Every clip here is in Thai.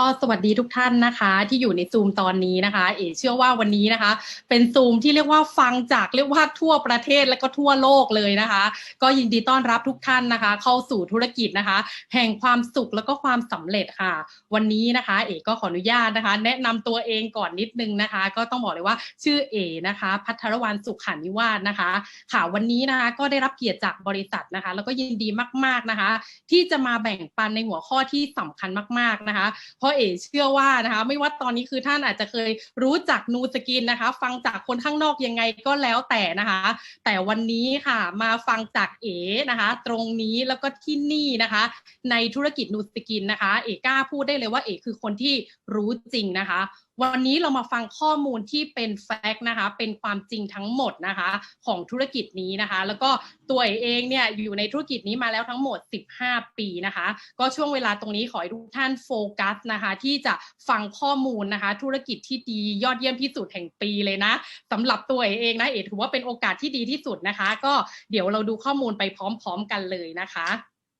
ก็สวัสดีทุกท่านนะคะ ที่อยู่ในซูมตอนนี้นะคะ เอ๋เชื่อว่าวันนี้นะคะ เป็นซูมที่เรียกว่าฟังจากเรียกว่าทั่วประเทศและก็ทั่วโลกเลยนะคะ ก็ยินดีต้อนรับทุกท่านนะคะ เข้าสู่ธุรกิจนะคะ แห่งความสุขแล้วก็ความสำเร็จค่ะ วันนี้นะคะ เอ๋ก็ขออนุญาตนะคะ แนะนำตัวเองก่อนนิดนึงนะคะ ก็ต้องบอกเลยว่าชื่อเอ๋นะคะ พัทรวรรณสุขานิวาสนะคะ ค่ะวันนี้นะคะก็ได้รับเกียรติจากบริษัทนะคะ แล้วก็ยินดีมาก ๆนะคะ ที่จะมาแบ่งปันในหัวข้อที่สำคัญมาก ๆนะคะราะเอ๋เชื่อว่านะคะ ไม่ว่าตอนนี้คือท่านอาจจะเคยรู้จักนูสกินนะคะ ฟังจากคนข้างนอกยังไงก็แล้วแต่นะคะ แต่วันนี้ค่ะมาฟังจากเอ๋นะคะ ตรงนี้แล้วก็ที่นี่นะคะ ในธุรกิจนูสกินนะคะ เอกล้าพูดได้เลยว่าเอกคือคนที่รู้จริงนะคะวันนี้เรามาฟังข้อมูลที่เป็นแฟกต์นะคะ เป็นความจริงทั้งหมดนะคะ ของธุรกิจนี้นะคะ แล้วก็ตัวเอเองเนี่ยอยู่ในธุรกิจนี้มาแล้วทั้งหมด 15 ปีนะคะ ก็ช่วงเวลาตรงนี้ขอให้ทุกท่านโฟกัสนะคะ ที่จะฟังข้อมูลนะคะ ธุรกิจที่ดียอดเยี่ยมที่สุดแห่งปีเลยนะสำหรับตัวเอเองนะเอถือว่าเป็นโอกาสที่ดีที่สุดนะคะ ก็เดี๋ยวเราดูข้อมูลไปพร้อม ๆ กันเลยนะคะ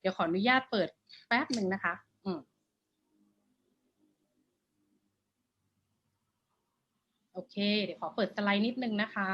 เดี๋ยวขออนุญาตเปิดแป๊บหนึ่งนะคะ อืมโอเค เดี๋ยวขอเปิดสไลด์นิดนึงนะคะ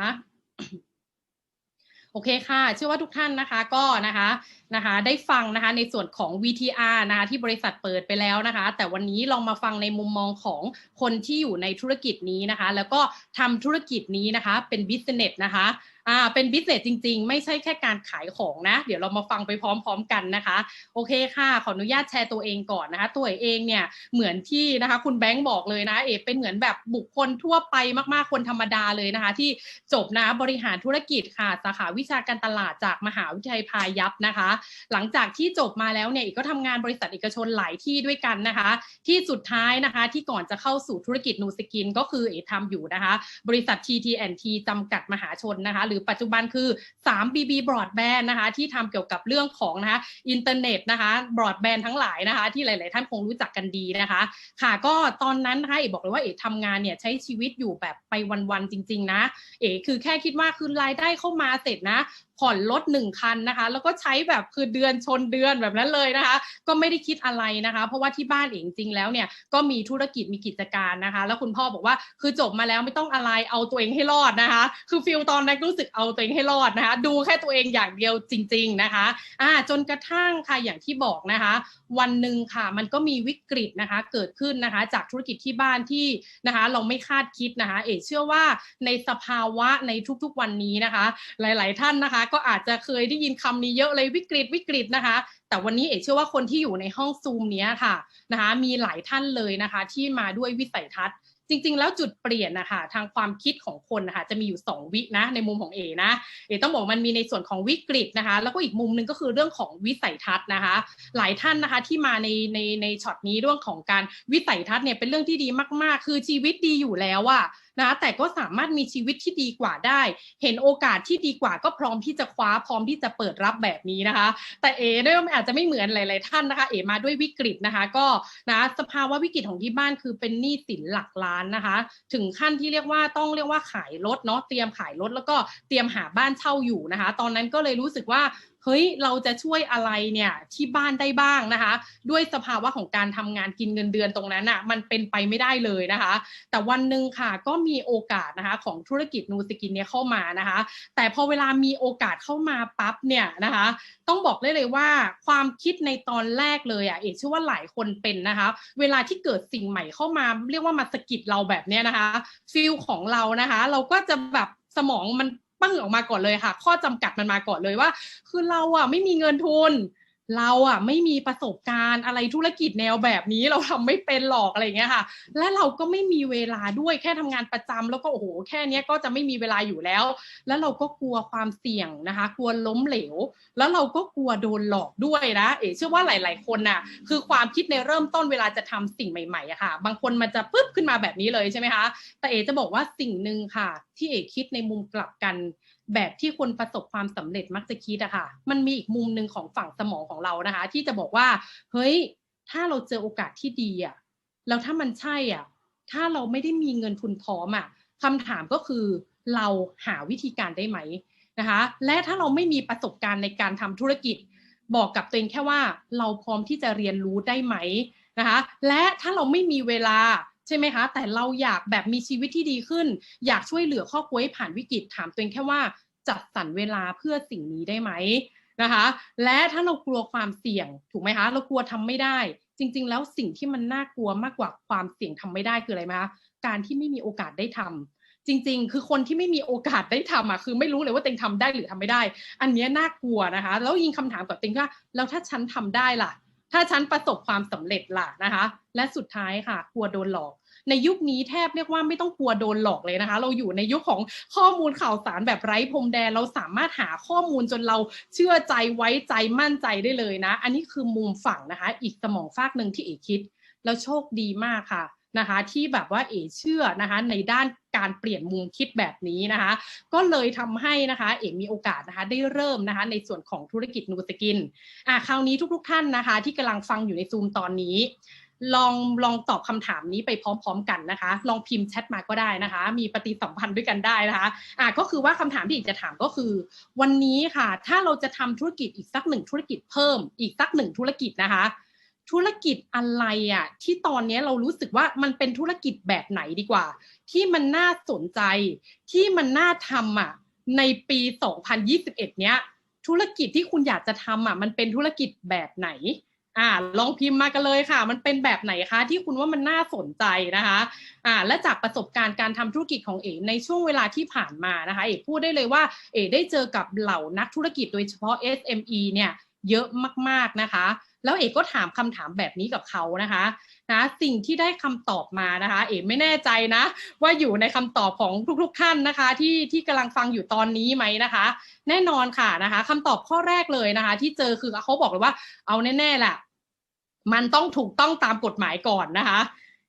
โอเคค่ะ เชื่อว่าทุกท่านนะคะก็นะคะนะคะได้ฟังนะคะในส่วนของ VTR นะคะที่บริษัทเปิดไปแล้วนะคะ แต่วันนี้ลองมาฟังในมุมมองของคนที่อยู่ในธุรกิจนี้นะคะ แล้วก็ทำธุรกิจนี้นะคะเป็น business นะคะ อ่าเป็น business จริง ๆ ไม่ใช่แค่การขายของนะ เดี๋ยวเรามาฟังไปพร้อม ๆ กันนะคะ โอเคค่ะ ขออนุญาตแชร์ตัวเองก่อนนะคะ ตัวเองเนี่ยเหมือนที่นะคะ คุณแบงค์บอกเลยนะ เอเป็นเหมือนแบบบุคคลทั่วไปมากๆคนธรรมดาเลยนะคะ ที่จบนะบริหารธุรกิจค่ะ สาขาวิชาการตลาดจากมหาวิทยาลัยพายัพนะคะ หลังจากที่จบมาแล้วเนี่ยเอกก็ทำงานบริษัทเอกชนหลายที่ด้วยกันนะคะ ที่สุดท้ายนะคะที่ก่อนจะเข้าสู่ธุรกิจนูสกิน ก็คือเอกทำอยู่นะคะ บริษัท TTNT จำกัดมหาชนนะคะ หรือปัจจุบันคือ 3BB Broadband นะคะที่ทำเกี่ยวกับเรื่องของนะคะอินเทอร์เน็ตนะคะบรอดแบนด์ทั้งหลายนะคะ ที่หลาย ๆ ท่านคงรู้จักกันดีนะคะ ค่ะก็ตอนนั้นนะคะเอกบอกเลยว่าเอกทำงานเนี่ยใช้ชีวิตอยู่แบบไปวัน ๆ จริง ๆ นะ เอกคือแค่คิดว่าคือรายได้เข้ามาเสร็จนะ ผ่อนรถหนึ่งคันนะคะ แล้วก็ใช้แบบคือเดือนชนเดือนแบบนั้นเลยนะคะ ก็ไม่ได้คิดอะไรนะคะ เพราะว่าที่บ้านเองจริงแล้วเนี่ยก็มีธุรกิจมีกิจการนะคะ แล้วคุณพ่อบอกว่าคือจบมาแล้วไม่ต้องอะไรเอาตัวเองให้รอดนะคะ คือฟิลตอนนั้นรู้สึกเอาตัวเองให้รอดนะคะ ดูแค่ตัวเองอย่างเดียวจริง ๆนะคะอ่าจนกระทั่งค่ะอย่างที่บอกนะคะ วันหนึ่งค่ะมันก็มีวิกฤตนะคะเกิดขึ้นนะคะ จากธุรกิจที่บ้านที่นะคะ เราไม่คาดคิดนะคะ เอกเชื่อว่าในสภาวะในทุกๆวันนี้นะคะ หลาย ๆ ท่านนะคะก็อาจจะเคยได้ยินคำนี้เยอะเลยวิกฤตวิกฤตนะคะ แต่วันนี้เอกเชื่อว่าคนที่อยู่ในห้องซูมเนี้ยค่ะนะคะ มีหลายท่านเลยนะคะ ที่มาด้วยวิสัยทัศน์ จริง ๆ แล้วจุดเปลี่ยนนะคะทางความคิดของคนนะคะจะมีอยู่ 2 วินะในมุมของเอนะเอต้องบอกมันมีในส่วนของวิกฤตนะคะ แล้วก็อีกมุมหนึงก็คือเรื่องของวิสัยทัศน์นะคะ หลายท่านนะคะที่มาในในในช็อตนี้เรื่องของการวิสัยทัศน์เนี่ยเป็นเรื่องที่ดีมาก ๆ คือชีวิตดีอยู่แล้วอะนะแต่ก็สามารถมีชีวิตที่ดีกว่าได้ เห็นโอกาสที่ดีกว่าก็พร้อมที่จะคว้าพร้อมที่จะเปิดรับแบบนี้นะคะ แต่เอด้วยอาจจะไม่เหมือนหลาย ๆ ท่านนะคะ เอมาด้วยวิกฤตนะคะ ก็นะสภาวะวิกฤตของที่บ้านคือเป็นหนี้สินหลักล้านนะคะ ถึงขั้นที่เรียกว่าต้องเรียกว่าขายรถเนาะเตรียมขายรถแล้วก็เตรียมหาบ้านเช่าอยู่นะคะ ตอนนั้นก็เลยรู้สึกว่า เฮ้ยเราจะช่วยอะไรเนี่ยที่บ้านได้บ้างนะคะ ด้วยสภาวะของการทำงานกินเงินเดือนตรงนั้นอะ่ะมันเป็นไปไม่ได้เลยนะคะ แต่วันหนึ่งค่ะก็มีโอกาสนะคะของธุรกิจนูสกินเนี่ยเข้ามานะคะ แต่พอเวลามีโอกาสเข้ามาปั๊บเนี่ยนะคะ ต้องบอกได้เลยว่าความคิดในตอนแรกเลยอะเอกเชื่อว่าหลายคนเป็นนะคะ เวลาที่เกิดสิ่งใหม่เข้ามา เรียกว่ามาสะกิดเราแบบเนี้ยนะคะฟิลของเรานะคะ เราก็จะแบบสมองมัน ปั้งออกมาก่อนเลยค่ะ ข้อจำกัดมันมาก่อนเลยว่า คือเราอะไม่มีเงินทุน เราอะไม่มีประสบการณ์อะไรธุรกิจแนวแบบนี้เราทำไม่เป็นหรอกอะไรเงี้ยค่ะ และเราก็ไม่มีเวลาด้วยแค่ทำงานประจำแล้วก็โอ้โหแค่เนี้ยก็จะไม่มีเวลาอยู่แล้ว แล้วเราก็กลัวความเสี่ยงนะคะ กลัวล้มเหลว แล้วเราก็กลัวโดนหลอกด้วยนะ เอ๋เชื่อว่าหลาย ๆ คนน่ะ คือความคิดในเริ่มต้นเวลาจะทำสิ่งใหม่ๆอะค่ะ บางคนมันจะปึ๊บขึ้นมาแบบนี้เลยใช่ไหมคะ แต่เอ๋จะบอกว่าสิ่งหนึ่งค่ะ ที่เอ๋คิดในมุมกลับกัน แบบที่คนประสบความสำเร็จมักจะคิดอะค่ะ มันมีอีกมุมหนึ่งของฝั่งสมองของเรานะคะ ที่จะบอกว่า เฮ้ย ถ้าเราเจอโอกาสที่ดีอะแล้วถ้ามันใช่อะ ถ้าเราไม่ได้มีเงินทุนพร้อมอะคำถามก็คือเราหาวิธีการได้ไหมนะคะ และถ้าเราไม่มีประสบการณ์ในการทำธุรกิจ บอกกับตัวเองแค่ว่าเราพร้อมที่จะเรียนรู้ได้ไหมนะคะ และถ้าเราไม่มีเวลา ใช่ไหมคะ แต่เราอยากแบบมีชีวิตที่ดีขึ้น อยากช่วยเหลือครอบครัวให้ผ่านวิกฤตถามตัวเองแค่ว่าจัดสรรเวลาเพื่อสิ่งนี้ได้ไหมนะคะ และถ้าเรากลัวความเสี่ยงถูกไหมคะ เรากลัวทำไม่ได้ จริง ๆ แล้วสิ่งที่มันน่ากลัวมากกว่าความเสี่ยงทำไม่ได้คืออะไรไหมคะการที่ไม่มีโอกาสได้ทำจริง ๆ คือคนที่ไม่มีโอกาสได้ทำอะคือไม่รู้เลยว่าเต็งทำได้หรือทำไม่ได้ อันเนี้ยน่ากลัวนะคะ แล้วยิงคำถามกับเต็งว่าแล้วถ้าฉันทำได้ล่ะ ถ้าฉันประสบความสำเร็จล่ะนะคะ และสุดท้ายค่ะกลัวโดนหลอก ในยุคนี้แทบเรียกว่าไม่ต้องกลัวโดนหลอกเลยนะคะ เราอยู่ในยุคของข้อมูลข่าวสารแบบไร้พรมแดนเราสามารถหาข้อมูลจนเราเชื่อใจไว้ใจมั่นใจได้เลยนะ อันนี้คือมุมฝั่งนะคะ อีกสมองฟากหนึ่งที่เอกคิด แล้วโชคดีมากค่ะนะคะ ที่แบบว่าเอเชื่อนะคะ ในด้านการเปลี่ยนมุมคิดแบบนี้นะคะ ก็เลยทำให้นะคะ เอกมีโอกาสนะคะ ได้เริ่มนะคะ ในส่วนของธุรกิจนูสกินอะคราวนี้ทุกๆท่านนะคะ ที่กำลังฟังอยู่ในซูมตอนนี้ ลองลองตอบคำถามนี้ไปพร้อม ๆ กันนะคะ ลองพิมพ์แชทมาก็ได้นะคะ มีปฏิสัมพันธ์ด้วยกันได้นะคะอะก็คือว่าคำถามที่อีกจะถามก็คือ วันนี้ค่ะ ถ้าเราจะทำธุรกิจอีกสักหนึ่งธุรกิจเพิ่ม อีกสักหนึ่งธุรกิจนะคะ ธุรกิจอะไรอะที่ตอนนี้เรารู้สึกว่ามันเป็นธุรกิจแบบไหนดีกว่า ที่มันน่าสนใจ ที่มันน่าทำอะในปี 2021 เนี้ยธุรกิจที่คุณอยากจะทำอะมันเป็นธุรกิจแบบไหน อ่าลองพิมพ์มากันเลยค่ะ มันเป็นแบบไหนคะ ที่คุณว่ามันน่าสนใจนะคะอ่าและจากประสบการณ์การทำธุรกิจของเอ๋ในช่วงเวลาที่ผ่านมานะคะเอ๋พูดได้เลยว่าเอ๋ได้เจอกับเหล่านักธุรกิจโดยเฉพาะ SME เนี่ยเยอะมากๆนะคะ แล้วเอกก็ถามคำถามแบบนี้กับเขานะคะนะสิ่งที่ได้คำตอบมานะคะ เอกไม่แน่ใจนะ ว่าอยู่ในคำตอบของทุกๆท่านนะคะ ที่ที่กำลังฟังอยู่ตอนนี้ไหมนะคะ แน่นอนค่ะนะคะคำตอบข้อแรกเลยนะคะ ที่เจอคือเขาบอกเลยว่าเอาแน่ๆแหละ มันต้องถูกต้องตามกฎหมายก่อนนะคะ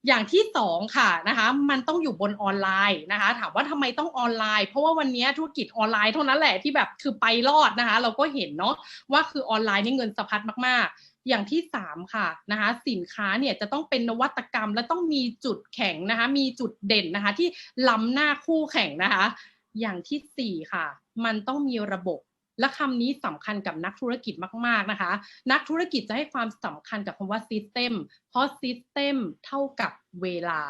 อย่างที่สองค่ะนะคะมันต้องอยู่บนออนไลน์นะคะ ถามว่าทำไมต้องออนไลน์ เพราะว่าวันนี้ธุรกิจออนไลน์เท่านั้นแหละที่แบบคือไปรอดนะคะ เราก็เห็นเนาะว่าคือออนไลน์นี่เงินสะพัดมากๆอย่างที่สามค่ะนะคะสินค้าเนี่ยจะต้องเป็นนวัตกรรมและต้องมีจุดแข็งนะคะ มีจุดเด่นนะคะ ที่ล้ำหน้าคู่แข่งนะคะ อย่างที่สี่ค่ะ มันต้องมีระบบ และคำนี้สำคัญกับนักธุรกิจมาก ๆนะคะ นักธุรกิจจะให้ความสำคัญกับคำว่า system เพราะ system เท่ากับเวลา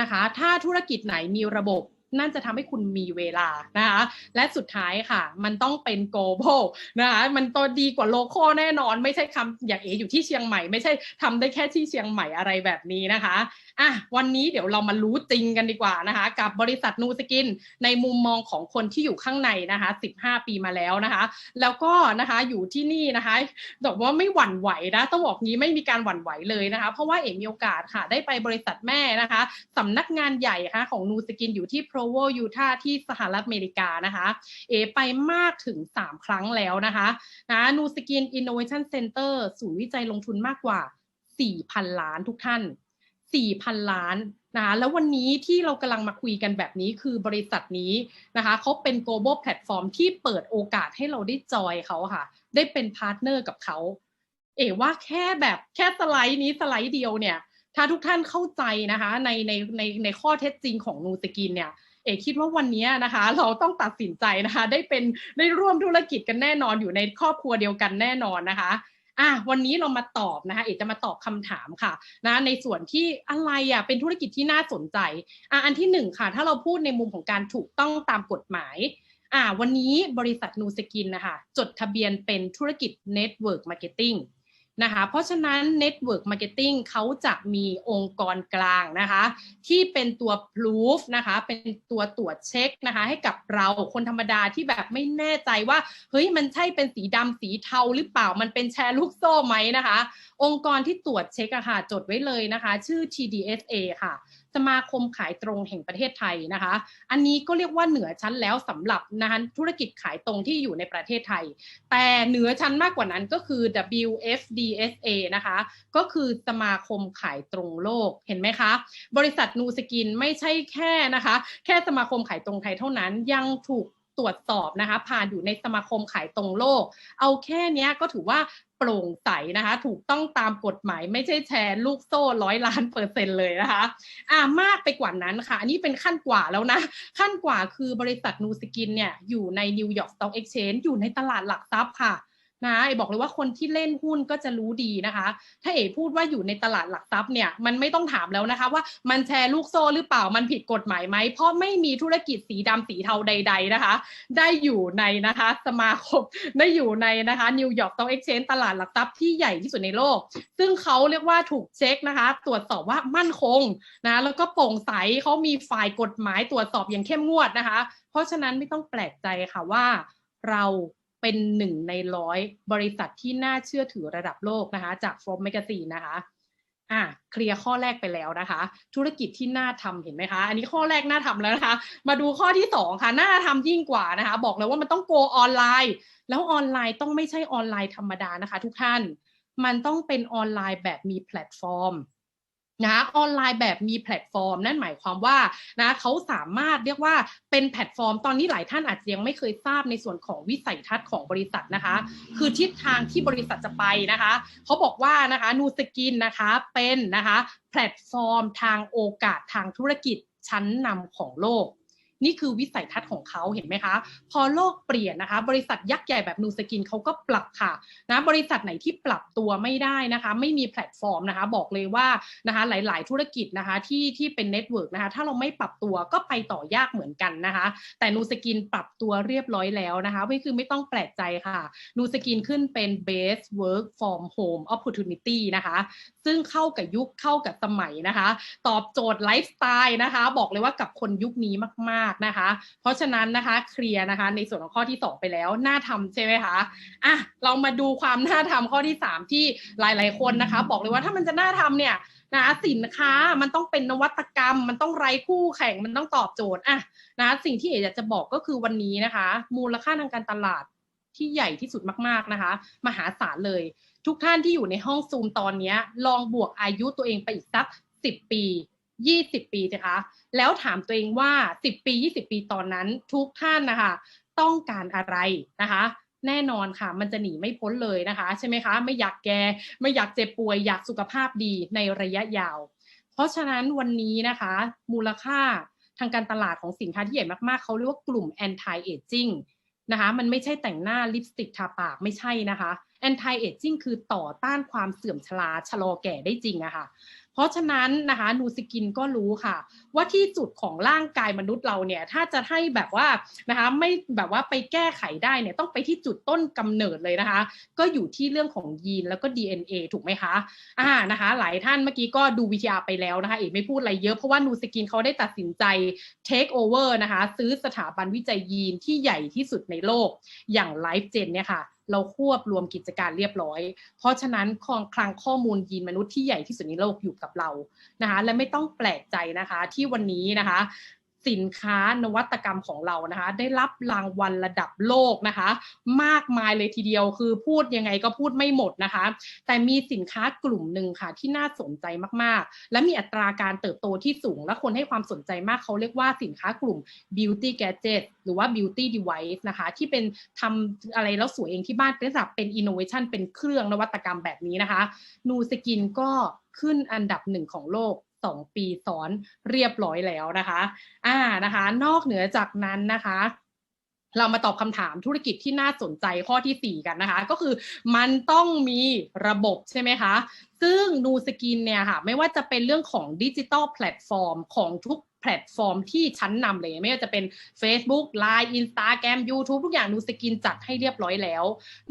นะคะ ถ้าธุรกิจไหนมีระบบ นั่นจะทำให้คุณมีเวลานะคะและสุดท้ายค่ะ มันต้องเป็น global นะคะมันตัวดีกว่า local แน่นอน ไม่ใช่คำอย่างเออยู่ที่เชียงใหม่ ไม่ใช่ทำได้แค่ที่เชียงใหม่อะไรแบบนี้นะคะอะวันนี้เดี๋ยวเรามารู้จริงกันดีกว่านะคะ กับบริษัทนูสกินในมุมมองของคนที่อยู่ข้างในนะคะ 15 ปีมาแล้วนะคะ แล้วก็นะคะอยู่ที่นี่นะคะบอกว่าไม่หวั่นไหวนะต้องบอกงี้ไม่มีการหวั่นไหวเลยนะคะ เพราะว่าเอ๋มีโอกาสค่ะได้ไปบริษัทแม่นะคะสำนักงานใหญ่ค่ะของนูสกินอยู่ที่ Provo Utah ที่สหรัฐอเมริกานะคะ เอไปมากถึง 3 ครั้งแล้วนะคะนะนูสกิน Innovation Center ศูนย์วิจัยลงทุนมากกว่า 4,000 ล้านทุกท่าน 4,000 ล้านนะคะแล้ววันนี้ที่เรากำลังมาคุยกันแบบนี้คือบริษัทนี้นะคะเขาเป็น global platform ที่เปิดโอกาสให้เราได้จอยเขาค่ะ ได้เป็นพาร์ทเนอร์กับเขา เอ๋ว่าแค่แบบแค่สไลด์นี้สไลด์เดียวเนี่ย ถ้าทุกท่านเข้าใจนะคะในในในในข้อเท็จจริงของนูสกินเนี่ย เอกคิดว่าวันนี้นะคะ เราต้องตัดสินใจนะคะ ได้เป็นได้ร่วมธุรกิจกันแน่นอนอยู่ในครอบครัวเดียวกันแน่นอนนะคะอะวันนี้เรามาตอบนะคะเอกจะมาตอบคำถามค่ะนะในส่วนที่อะไรอะเป็นธุรกิจที่น่าสนใจอะอันที่หนึ่งค่ะ ถ้าเราพูดในมุมของการถูกต้องตามกฎหมายอะวันนี้บริษัทนูสกินนะคะจดทะเบียนเป็นธุรกิจ Network Marketing นะคะเพราะฉะนั้น Network Marketing เขาจะมีองค์กรกลางนะคะ ที่เป็นตัว proof นะคะ เป็นตัวตรวจเช็คนะคะ ให้กับเราคนธรรมดาที่แบบไม่แน่ใจว่า เฮ้ยมันใช่เป็นสีดำสีเทาหรือเปล่ามันเป็นแชร์ลูกโซ่ไหมนะคะองค์กรที่ตรวจเช็คอะค่ะจดไว้เลยนะคะ ชื่อ TDSA ค่ะ สมาคมขายตรงแห่งประเทศไทยนะคะ อันนี้ก็เรียกว่าเหนือชั้นแล้วสำหรับนะคะธุรกิจขายตรงที่อยู่ในประเทศไทย แต่เหนือชั้นมากกว่านั้นก็คือ WFDSA นะคะ ก็คือสมาคมขายตรงโลกเห็นไหมคะ บริษัทนูสกินไม่ใช่แค่นะคะ แค่สมาคมขายตรงไทยเท่านั้นยังถูก ตรวจสอบนะคะ ผ่านอยู่ในสมาคมขายตรงโลก เอาแค่นี้ก็ถือว่าโปร่งใสนะคะ ถูกต้องตามกฎหมายไม่ใช่แชร์ลูกโซ่ร้อยล้านเปอร์เซ็นต์เลยนะคะอ่ามากไปกว่านั้นค่ะ อันนี้เป็นขั้นกว่าแล้วนะ ขั้นกว่าคือบริษัทนูสกินเนี่ยอยู่ในนิวยอร์กสต็อกเอ็กชแนนอยู่ในตลาดหลักทรัพย์ค่ะ นะเอบอกเลยว่าคนที่เล่นหุ้นก็จะรู้ดีนะคะ ถ้าเอพูดว่าอยู่ในตลาดหลักทรัพย์เนี่ยมันไม่ต้องถามแล้วนะคะว่ามันแชร์ลูกโซ่หรือเปล่ามันผิดกฎหมายไหมเพราะไม่มีธุรกิจสีดำสีเทาใด ๆนะคะ ได้อยู่ในนะคะสมาคมได้อยู่ในนะคะนิวยอร์กตองเอ็กชแนนตลาดหลักทรัพย์ที่ใหญ่ที่สุดในโลก ซึ่งเขาเรียกว่าถูกเช็คนะคะ ตรวจสอบว่ามั่นคงนะแล้วก็โปร่งใสเขามีฝ่ายกฎหมายตรวจสอบอย่างเข้มงวดนะคะ เพราะฉะนั้นไม่ต้องแปลกใจค่ะว่าเรา เป็นหนึ่งในร้อยบริษัทที่น่าเชื่อถือระดับโลกนะคะ จาก Forbes Magazine นะคะอะเคลียร์ข้อแรกไปแล้วนะคะ ธุรกิจที่น่าทำเห็นไหมคะ อันนี้ข้อแรกน่าทำแล้วนะคะ มาดูข้อที่สองค่ะ น่าทำยิ่งกว่านะคะ บอกเลยว่ามันต้องโกออนไลน์ แล้วออนไลน์ต้องไม่ใช่ออนไลน์ธรรมดานะคะ ทุกท่าน มันต้องเป็นออนไลน์แบบมีแพลตฟอร์ม นะออนไลน์แบบมีแพลตฟอร์ม นั่นหมายความว่านะเขาสามารถเรียกว่าเป็นแพลตฟอร์ม ตอนนี้หลายท่านอาจจะยังไม่เคยทราบในส่วนของวิสัยทัศน์ของบริษัทนะคะ คือทิศทางที่บริษัทจะไปนะคะเขาบอกว่านะคะนูสกินนะคะเป็นนะคะแพลตฟอร์มทางโอกาสทางธุรกิจชั้นนำของโลก นี่คือวิสัยทัศน์ของเขาเห็นไหมคะ พอโลกเปลี่ยนนะคะ บริษัทยักษ์ใหญ่แบบนูสกินเขาก็ปรับค่ะนะบริษัทไหนที่ปรับตัวไม่ได้นะคะ ไม่มีแพลตฟอร์มนะคะ บอกเลยว่านะคะหลาย ๆ ธุรกิจนะคะที่ที่เป็นเน็ตเวิร์กนะคะถ้าเราไม่ปรับตัวก็ไปต่อยากเหมือนกันนะคะ แต่นูสกินปรับตัวเรียบร้อยแล้วนะคะไม่คือไม่ต้องแปลกใจค่ะนูสกินขึ้นเป็น best work from home opportunity นะคะ ซึ่งเข้ากับยุคเข้ากับสมัยนะคะ ตอบโจทย์ไลฟ์สไตล์นะคะ บอกเลยว่ากับคนยุคนี้มากๆนะคะ เพราะฉะนั้นนะคะเคลียร์นะคะ ในส่วนของข้อที่ 2 ไปแล้วน่าทำใช่ไหมคะอะเรามาดูความน่าทำข้อที่ 3 ที่หลาย ๆ คนนะคะ บอกเลยว่าถ้ามันจะน่าทำเนี่ยนะสินค้ามันต้องเป็นนวัตกรรม มันต้องไร้คู่แข่งมันต้องตอบโจทย์อะนะสิ่งที่เอ๋อยากจะบอกก็คือวันนี้นะคะ มูลค่าทางการตลาดที่ใหญ่ที่สุดมาก ๆนะคะ มหาศาลเลย ทุกท่านที่อยู่ในห้องซูมตอนนี้ลองบวกอายุตัวเองไปอีกสักสิบปี ยี่สิบปีนะคะ แล้วถามตัวเองว่าสิบปียี่สิบปีตอนนั้นทุกท่านนะคะ ต้องการอะไรนะคะ แน่นอนค่ะ มันจะหนีไม่พ้นเลยนะคะ ใช่ไหมคะ ไม่อยากแก่ไม่อยากเจ็บป่วย อยากสุขภาพดีในระยะยาว เพราะฉะนั้นวันนี้นะคะ มูลค่าทางการตลาดของสินค้าที่ใหญ่มากๆ เขาเรียกว่ากลุ่ม anti aging นะคะ มันไม่ใช่แต่งหน้าลิปสติกทาปากไม่ใช่นะคะ anti aging คือต่อต้านความเสื่อมชราชะลอแก่ได้จริงอะคะ่ะ เพราะฉะนั้นนะคะนูสกินก็รู้ค่ะ ว่าที่จุดของร่างกายมนุษย์เราเนี่ยถ้าจะให้แบบว่านะคะไม่แบบว่าไปแก้ไขได้เนี่ยต้องไปที่จุดต้นกำเนิดเลยนะคะ ก็อยู่ที่เรื่องของยีนแล้วก็ DNA ถูกไหมคะอ่านะคะ หลายท่านเมื่อกี้ก็ดูวิทยาไปแล้วนะคะเอกไม่พูดอะไรเยอะเพราะว่านูสกินเขาได้ตัดสินใจ take over นะคะ ซื้อสถาบันวิจัยยีนที่ใหญ่ที่สุดในโลกอย่าง LifeGen เนี่ยค่ะ เราควบรวมกิจการเรียบร้อย เพราะฉะนั้นคลองคลังข้อมูลยีนมนุษย์ที่ใหญ่ที่สุดในโลกอยู่กับเรานะคะ และไม่ต้องแปลกใจนะคะที่วันนี้นะคะ สินค้านวัตกรรมของเรานะคะ ได้รับรางวัลระดับโลกนะคะ มากมายเลยทีเดียวคือพูดยังไงก็พูดไม่หมดนะคะ แต่มีสินค้ากลุ่มหนึ่งค่ะที่น่าสนใจมากๆ และมีอัตราการเติบโตที่สูง และคนให้ความสนใจมากเขาเรียกว่าสินค้ากลุ่ม beauty gadget หรือว่า beauty device นะคะ ที่เป็นทำอะไรแล้วสวยเองที่บ้านเป็นสับเป็น innovation เป็นเครื่องนวัตกรรมแบบนี้นะคะนูสกินก็ขึ้นอันดับหนึ่งของโลก 2 ปีซ้อนเรียบร้อยแล้วนะคะอ่านะคะ นอกเหนือจากนั้นนะคะเรามาตอบคำถามธุรกิจที่น่าสนใจข้อที่ 4 กันนะคะ ก็คือมันต้องมีระบบใช่ไหมคะ ซึ่งนูสกินเนี่ยค่ะไม่ว่าจะเป็นเรื่องของดิจิตอลแพลตฟอร์มของทุกแพลตฟอร์มที่ชั้นนำเลยไม่ว่าจะเป็น Facebook Line Instagram YouTube ทุกอย่างนูสกินจัดให้เรียบร้อยแล้ว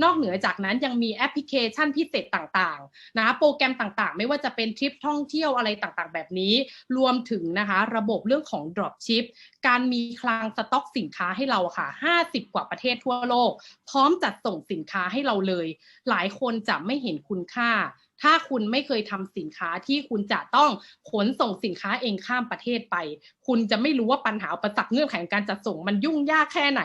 นอกเหนือจากนั้นยังมีแอปพลิเคชันพิเศษต่างๆนะโปรแกรมต่างๆ ไม่ว่าจะเป็นทริปท่องเที่ยวอะไรต่างๆ แบบนี้ รวมถึงนะคะระบบเรื่องของ drop ship การมีคลังสต็อกสินค้าให้เราค่ะ 50 กว่าประเทศทั่วโลก พร้อมจัดส่งสินค้าให้เราเลย หลายคนจะไม่เห็นคุณค่า ถ้าคุณไม่เคยทำสินค้าที่คุณจะต้องขนส่งสินค้าเองข้ามประเทศไป คุณจะไม่รู้ว่าปัญหาประสักเงื่อนไขการจัดส่งมันยุ่งยากแค่ไหน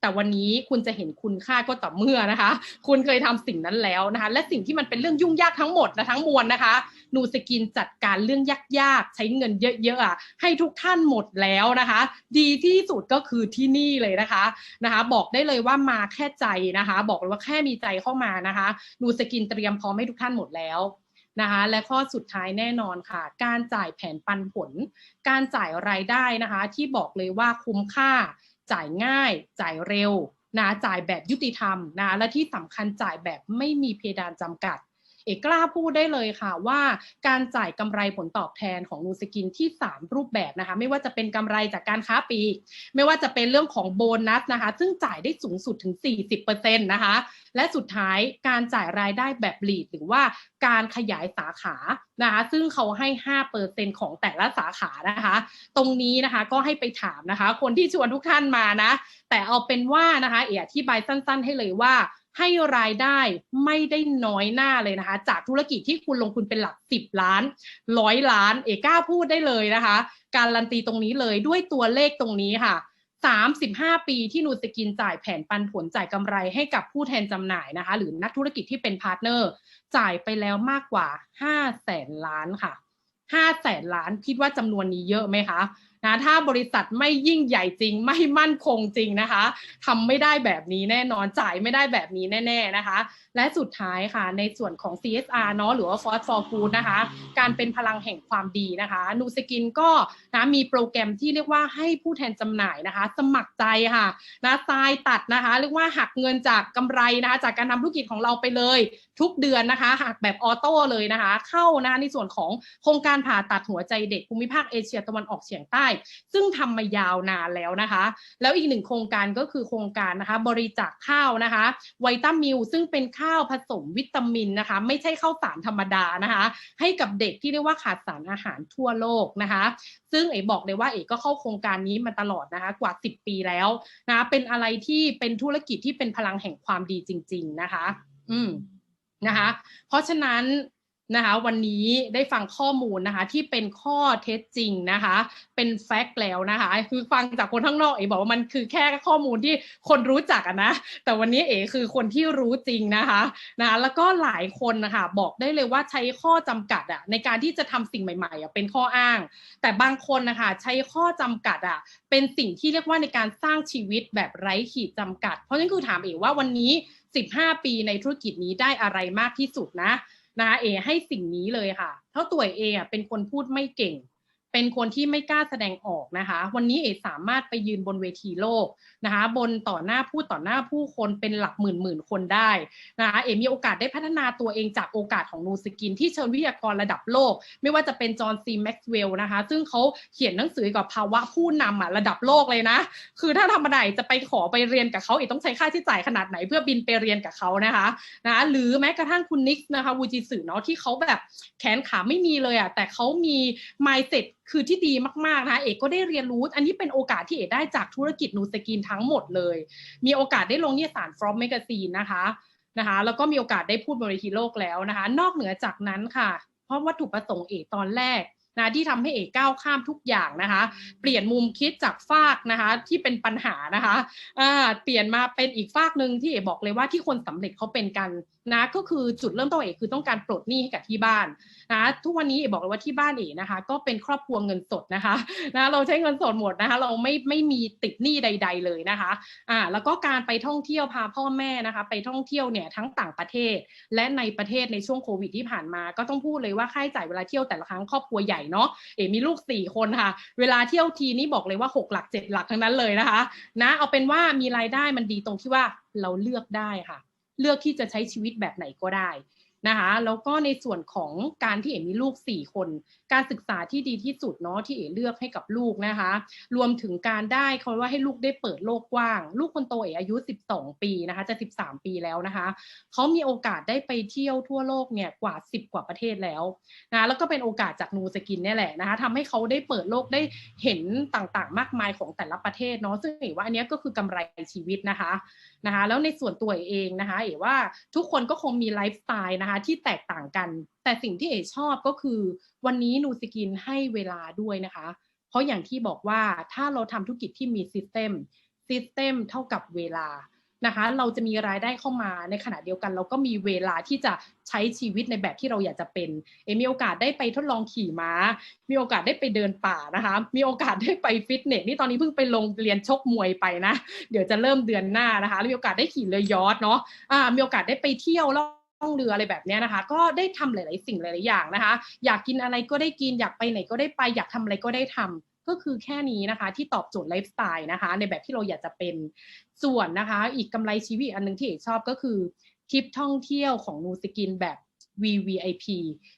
แต่วันนี้คุณจะเห็นคุณค่าก็ต่อเมื่อนะคะ คุณเคยทำสิ่งนั้นแล้วนะคะ และสิ่งที่มันเป็นเรื่องยุ่งยากทั้งหมดนะทั้งมวลนะคะ นูสกินจัดการเรื่องยากๆ ใช้เงินเยอะๆให้ทุกท่านหมดแล้วนะคะ ดีที่สุดก็คือที่นี่เลยนะคะนะคะ บอกได้เลยว่ามาแค่ใจนะคะ บอกเลยว่าแค่มีใจเข้ามานะคะนูสกินเตรียมพร้อมให้ทุกท่านหมดแล้วนะคะและข้อสุดท้ายแน่นอนค่ะ การจ่ายแผนปันผล การจ่ายรายได้นะคะ ที่บอกเลยว่าคุ้มค่า จ่ายง่าย จ่ายเร็วนะจ่ายแบบยุติธรรมนะและที่สำคัญจ่ายแบบไม่มีเพดานจำกัด เอกกล้าพูดได้เลยค่ะว่าการจ่ายกำไรผลตอบแทนของนูสกินที่ 3 รูปแบบนะคะ ไม่ว่าจะเป็นกำไรจากการค้าปลีก ไม่ว่าจะเป็นเรื่องของโบนัสนะคะ ซึ่งจ่ายได้สูงสุดถึง 40%นะคะ และสุดท้ายการจ่ายรายได้แบบลีดหรือว่าการขยายสาขานะคะ ซึ่งเขาให้ 5%ของแต่ละสาขานะคะ ตรงนี้นะคะก็ให้ไปถามนะคะ คนที่ชวนทุกท่านมานะ แต่เอาเป็นว่านะคะ เอ๋อธิบายสั้น ๆ ให้เลยว่า ให้รายได้ไม่ได้น้อยหน้าเลยนะคะ จากธุรกิจที่คุณลงทุนเป็นหลัก 10 ล้านร้อยล้าน เอก้าพูดได้เลยนะคะ การันตีตรงนี้เลยด้วยตัวเลขตรงนี้ค่ะ 35 ปีที่นูสกินจ่ายแผนปันผลจ่ายกำไรให้กับผู้แทนจำหน่ายนะคะ หรือนักธุรกิจที่เป็นพาร์ทเนอร์ จ่ายไปแล้วมากกว่า5แสนล้านค่ะ5แสนล้านคิดว่าจำนวนนี้เยอะไหมคะ นะถ้าบริษัทไม่ยิ่งใหญ่จริง ไม่มั่นคงจริงนะคะทำไม่ได้แบบนี้แน่นอนจ่ายไม่ได้แบบนี้แน่ๆนะคะ และสุดท้ายค่ะในส่วนของ CSR เนาะหรือว่า Force for Good นะคะ การเป็นพลังแห่งความดีนะคะนูสกินก็นะมีโปรแกรมที่เรียกว่าให้ผู้แทนจำหน่ายนะคะ สมัครใจค่ะนะทรายตัดนะคะ เรียกว่าหักเงินจากกำไรนะคะ จากการทำธุรกิจของเราไปเลย ทุกเดือนนะคะหักแบบออโต้เลยนะคะ เข้านะะในส่วนของโครงการผ่าตัดหัวใจเด็กภูมิภาคเอเชียตะวันออกเฉียงใต้ ซึ่งทำมายาวนานแล้วนะคะ แล้วอีกหนึ่งโครงการก็คือโครงการนะคะ บริจาคข้าวนะคะไวต้ามิลซึ่งเป็นข้าวผสมวิตามินนะคะ ไม่ใช่ข้าวสารธรรมดานะคะ ให้กับเด็กที่เรียกว่าขาดสารอาหารทั่วโลกนะคะ ซึ่งเอ๋บอกเลยว่าเอ๋ก็เข้าโครงการนี้มาตลอดนะคะกว่า 10 ปีแล้วนะเป็นอะไรที่เป็นธุรกิจที่เป็นพลังแห่งความดีจริง ๆ นะคะ อืม นะคะ เพราะฉะนั้นนะคะวันนี้ได้ฟังข้อมูลนะคะที่เป็นข้อเท็จจริงนะคะ เป็นแฟกต์แล้วนะคะ คือฟังจากคนข้างนอกเอ๋บอกว่ามันคือแค่ข้อมูลที่คนรู้จักนะ แต่วันนี้เอ๋คือคนที่รู้จริงนะคะนะคะ แล้วก็หลายคนนะคะบอกได้เลยว่าใช้ข้อจำกัดอะในการที่จะทำสิ่งใหม่ๆอะเป็นข้ออ้าง แต่บางคนนะคะใช้ข้อจำกัดอะเป็นสิ่งที่เรียกว่าในการสร้างชีวิตแบบไร้ขีดจำกัด เพราะฉะนั้นคือถามเอ๋ว่าวันนี้ 15 ปีในธุรกิจนี้ได้อะไรมากที่สุดนะนะคะเอให้สิ่งนี้เลยค่ะ เท่าตัวเออะเป็นคนพูดไม่เก่ง เป็นคนที่ไม่กล้าแสดงออกนะคะ วันนี้เอสามารถไปยืนบนเวทีโลกนะคะ บนต่อหน้าพูดต่อหน้าผู้คนเป็นหลักหมื่นหมื่นคนได้นะคะเอมีโอกาสได้พัฒนาตัวเองจากโอกาสของนูสกิน ที่เชิญวิทยากรระดับโลก ไม่ว่าจะเป็นจอห์นซีแม็กซ์เวลล์นะคะ ซึ่งเขาเขียนหนังสือกับภาวะผู้นำอะระดับโลกเลยนะ คือถ้าธรรมดาจะไปขอไปเรียนกับเขาเอต้องใช้ค่าใช้จ่ายขนาดไหนเพื่อบินไปเรียนกับเขานะคะนะหรือแม้กระทั่งคุณนิกนะคะวูจิสึเนาะที่เขาแบบแขนขาไม่มีเลยอะแต่เขามี mindset คือที่ดีมากๆนะคะเอกก็ได้เรียนรู้ อันนี้เป็นโอกาสที่เอกได้จากธุรกิจนูสกินทั้งหมดเลย มีโอกาสได้ลงนิยสาร From Magazine นะคะนะคะ แล้วก็มีโอกาสได้พูดบนเวทีโลกแล้วนะคะ นอกเหนือจากนั้นค่ะ เพราะวัตถุประสงค์เอกตอนแรกนะที่ทำให้เอกก้าวข้ามทุกอย่างนะคะ เปลี่ยนมุมคิดจากฟากนะคะ ที่เป็นปัญหานะคะอ่าเปลี่ยนมาเป็นอีกฟากหนึ่งที่เอกบอกเลยว่าที่คนสำเร็จเขาเป็นกัน นะก็คือจุดเริ่มต้นเอกคือต้องการปลดหนี้ให้กับที่บ้านนะทุกวันนี้เอกบอกเลยว่าที่บ้านเอกนะคะ ก็เป็นครอบครัวเงินสดนะคะนะเราใช้เงินสดหมดนะคะ เราไม่ไม่มีติดหนี้ใด ๆ เลยนะคะอ่าแล้วก็การไปท่องเที่ยวพาพ่อแม่นะคะ ไปท่องเที่ยวเนี่ยทั้งต่างประเทศ และในประเทศในช่วงโควิดที่ผ่านมา ก็ต้องพูดเลยว่าค่าใช้จ่ายเวลาเที่ยวแต่ละครั้งครอบครัวใหญ่เนาะเอกมีลูกสี่คนค่ะ เวลาเที่ยวทีนี่บอกเลยว่า 6 หลัก 7 หลักทั้งนั้นเลยนะคะ นะเอาเป็นว่ามีรายได้มันดีตรงที่ว่าเราเลือกได้ค่ะ เลือกที่จะใช้ชีวิตแบบไหนก็ได้ นะคะแล้วก็ในส่วนของการที่เอ๋มีลูก 4 คน การศึกษาที่ดีที่สุดเนาะที่เอ๋เลือกให้กับลูกนะคะ รวมถึงการได้เขาว่าให้ลูกได้เปิดโลกกว้าง ลูกคนโตเอ๋อายุ 12 ปีนะคะจะ 13 ปีแล้วนะคะเขามีโอกาสได้ไปเที่ยวทั่วโลกเนี่ยกว่า 10 กว่าประเทศแล้วนะแล้วก็เป็นโอกาสจากนูสกินเนี่ยแหละนะคะทำให้เขาได้เปิดโลกได้เห็นต่างๆ มากมายของแต่ละประเทศเนาะซึ่งเอ๋ว่าอันนี้ก็คือกำไรชีวิตนะคะนะคะ แล้วในส่วนตัวเองนะคะเอ๋ว่าทุกคนก็คงมีไลฟ์สไตล์นะคะที่แตกต่างกัน แต่สิ่งที่เอชอบก็คือ วันนี้นูสกินให้เวลาด้วยนะคะ เพราะอย่างที่บอกว่าถ้าเราทำธุรกิจที่มีซิสเต็มซิสเต็มเท่ากับเวลานะคะ เราจะมีรายได้เข้ามาในขณะเดียวกัน เราก็มีเวลาที่จะใช้ชีวิตในแบบที่เราอยากจะเป็น เอมีโอกาสได้ไปทดลองขี่ม้า มีโอกาสได้ไปเดินป่านะคะ มีโอกาสได้ไปฟิตเนสนี่ตอนนี้เพิ่งไปลงเรียนชกมวยไปนะ เดี๋ยวจะเริ่มเดือนหน้านะคะ มีโอกาสได้ขี่เรือยอทเนาะอ่ามีโอกาสได้ไปเที่ยวแล้ว องเรืออะไรแบบนี้นะคะ ก็ได้ทำหลาย ๆ สิ่งหลาย ๆ อย่างนะคะ อยากกินอะไรก็ได้กิน อยากไปไหนก็ได้ไป อยากทำอะไรก็ได้ทำก็คือแค่นี้นะคะ ที่ตอบโจทย์ไลฟ์สไตล์นะคะ ในแบบที่เราอยากจะเป็นส่วนนะคะ อีกกำไรชีวิตอันหนึงที่เอกชอบก็คือทริปท่องเที่ยวของนูสกินแบบ VVIP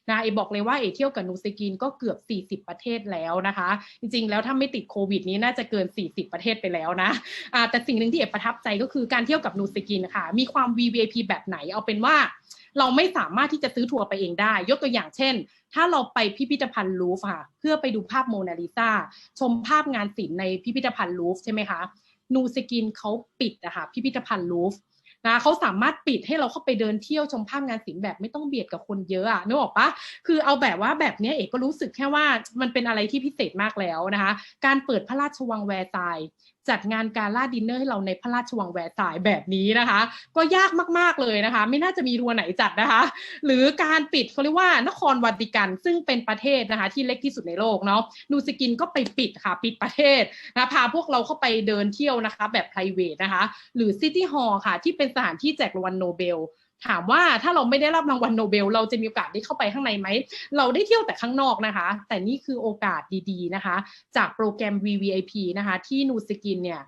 นะเอบอกเลยว่าเอเที่ยวกับนูสกินก็เกือบ 40 ประเทศแล้วนะคะ จริงๆ แล้วถ้าไม่ติดโควิดนี้น่าจะเกิน 40 ประเทศไปแล้วนะอ่าแต่สิ่งหนึ่งที่เอประทับใจก็คือการเที่ยวกับนูสกินค่ะ มีความ VVIP แบบไหนเอาเป็นว่าเราไม่สามารถที่จะซื้อทัวร์ไปเองได้ ยกตัวอย่างเช่น ถ้าเราไปพิพิธภัณฑ์ลูฟร์ค่ะ เพื่อไปดูภาพโมนาลิซาชมภาพงานศิลป์ในพิพิธภัณฑ์ลูฟร์ใช่ไหมคะ นูสกินเขาปิดอะคะพิพิธภัณฑ์ลูฟร์ นะเขาสามารถปิดให้เราเข้าไปเดินเที่ยวชมภาพงานศิลป์แบบไม่ต้องเบียดกับคนเยอะอะนึกออกปะคือเอาแบบว่าแบบนี้เอกก็รู้สึกแค่ว่ามันเป็นอะไรที่พิเศษมากแล้วนะคะ การเปิดพระราชวังแวร์ไซด์ จัดงานการล่าดินเนอร์ให้เราในพระราชวังแวร์ซายแบบนี้นะคะ ก็ยากมากๆเลยนะคะ ไม่น่าจะมีรัวไหนจัดนะคะ หรือการปิดเขาเรียกว่านครวัติกันซึ่งเป็นประเทศนะคะ ที่เล็กที่สุดในโลกเนาะนูสกินก็ไปปิดค่ะปิดประเทศนะพาพวกเราเข้าไปเดินเที่ยวนะคะ แบบ p r i v a t นะคะ หรือซิตี้ฮอลล์ค่ะ ที่เป็นสถานที่แจกรางวัลโนเบล ถามว่าถ้าเราไม่ได้รับรางวัลโนเบล เราจะมีโอกาสได้เข้าไปข้างในไหม เราได้เที่ยวแต่ข้างนอกนะคะ แต่นี่คือโอกาสดีๆนะคะ จากโปรแกรม VVIP นะคะ ที่นูสกินเนี่ย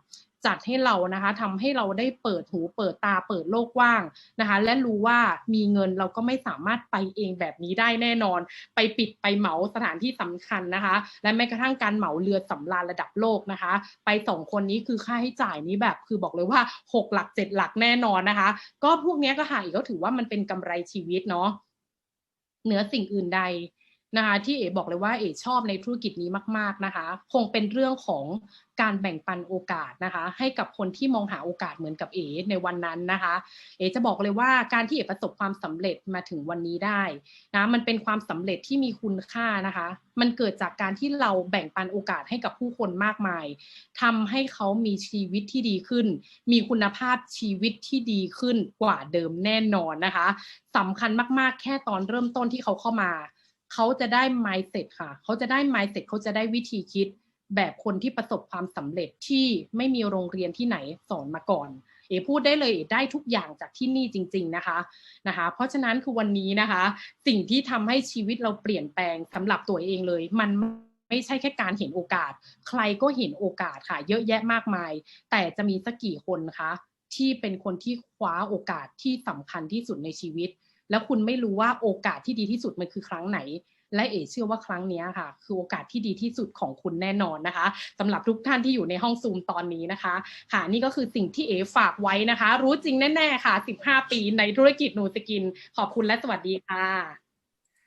จัดให้เรานะคะทำให้เราได้เปิดหูเปิดตาเปิดโลกกว้างนะคะ และรู้ว่ามีเงินเราก็ไม่สามารถไปเองแบบนี้ได้แน่นอน ไปปิดไปเหมาสถานที่สำคัญนะคะ และแม้กระทั่งการเหมาเรือสำราญระดับโลกนะคะ ไปสองคนนี้คือค่าใช้จ่ายนี้แบบคือบอกเลยว่า 6 หลัก 7 หลักแน่นอนนะคะ ก็พวกนี้ก็หาอีกก็ถือว่ามันเป็นกำไรชีวิตเนาะเหนือสิ่งอื่นใด นะคะที่เอ๋บอกเลยว่าเอ๋ชอบในธุรกิจนี้มาก ๆนะคะ คงเป็นเรื่องของการแบ่งปันโอกาสนะคะ ให้กับคนที่มองหาโอกาสเหมือนกับเอ๋ในวันนั้นนะคะ เอ๋จะบอกเลยว่าการที่เอ๋ประสบความสำเร็จมาถึงวันนี้ได้นะมันเป็นความสำเร็จที่มีคุณค่านะคะ มันเกิดจากการที่เราแบ่งปันโอกาสให้กับผู้คนมากมายทำให้เขามีชีวิตที่ดีขึ้น มีคุณภาพชีวิตที่ดีขึ้นกว่าเดิมแน่นอนนะคะสำคัญมากๆ แค่ตอนเริ่มต้นที่เขาเข้ามา เขาจะได้ mindset ค่ะ เขาจะได้ mindset เขาจะได้วิธีคิดแบบคนที่ประสบความสำเร็จที่ไม่มีโรงเรียนที่ไหนสอนมาก่อน เอพูดได้เลยเอได้ทุกอย่างจากที่นี่จริง ๆนะคะนะคะ เพราะฉะนั้นคือวันนี้นะคะ สิ่งที่ทำให้ชีวิตเราเปลี่ยนแปลงสำหรับตัวเองเลย มันไม่ใช่แค่การเห็นโอกาส ใครก็เห็นโอกาสค่ะ เยอะแยะมากมาย แต่จะมีสักกี่คนคะที่เป็นคนที่คว้าโอกาสที่สำคัญที่สุดในชีวิต แล้วคุณไม่รู้ว่าโอกาสที่ดีที่สุดมันคือครั้งไหน และเอ๋เชื่อว่าครั้งนี้ค่ะ คือโอกาสที่ดีที่สุดของคุณแน่นอนนะคะสำหรับทุกท่านที่อยู่ในห้องซูมตอนนี้นะคะ ค่ะนี่ก็คือสิ่งที่เอ๋ฝากไว้นะคะ รู้จริงแน่ ๆ ค่ะ 15 ปีในธุรกิจนูสกิน ขอบคุณและสวัสดีค่ะ